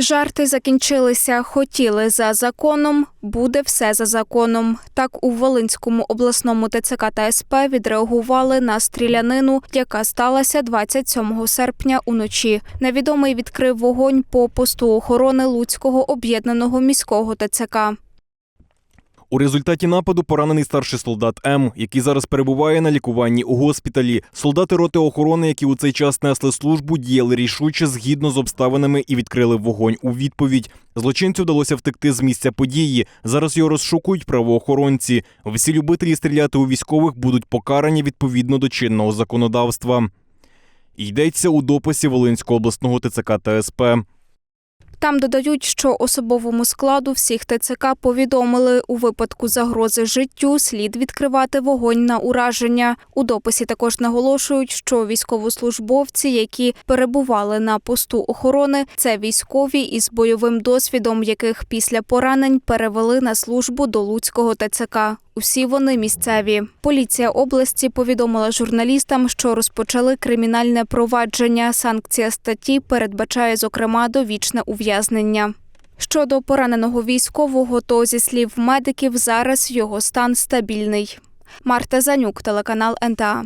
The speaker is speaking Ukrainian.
Жарти закінчилися. Хотіли за законом, буде все за законом. Так у Волинському обласному ТЦК та СП відреагували на стрілянину, яка сталася 27 серпня уночі. Невідомий відкрив вогонь по посту охорони Луцького об'єднаного міського ТЦК. У результаті нападу поранений старший солдат М, який зараз перебуває на лікуванні у госпіталі. Солдати роти охорони, які у цей час несли службу, діяли рішуче згідно з обставинами і відкрили вогонь у відповідь. Злочинцю вдалося втекти з місця події. Зараз його розшукують правоохоронці. Всі любителі стріляти у військових будуть покарані відповідно до чинного законодавства. Йдеться у дописі Волинського обласного ТЦК та СП. Там додають, що особовому складу всіх ТЦК повідомили у випадку загрози життю слід відкривати вогонь на ураження. У дописі також наголошують, що військовослужбовці, які перебували на посту охорони, це військові із бойовим досвідом, яких після поранень перевели на службу до Луцького ТЦК усі вони місцеві. Поліція області повідомила журналістам, що розпочали кримінальне провадження. Санкція статті передбачає, зокрема, довічне ув'язнення. Щодо пораненого військового, то зі слів медиків зараз його стан стабільний. Марта Занюк, телеканал НТА.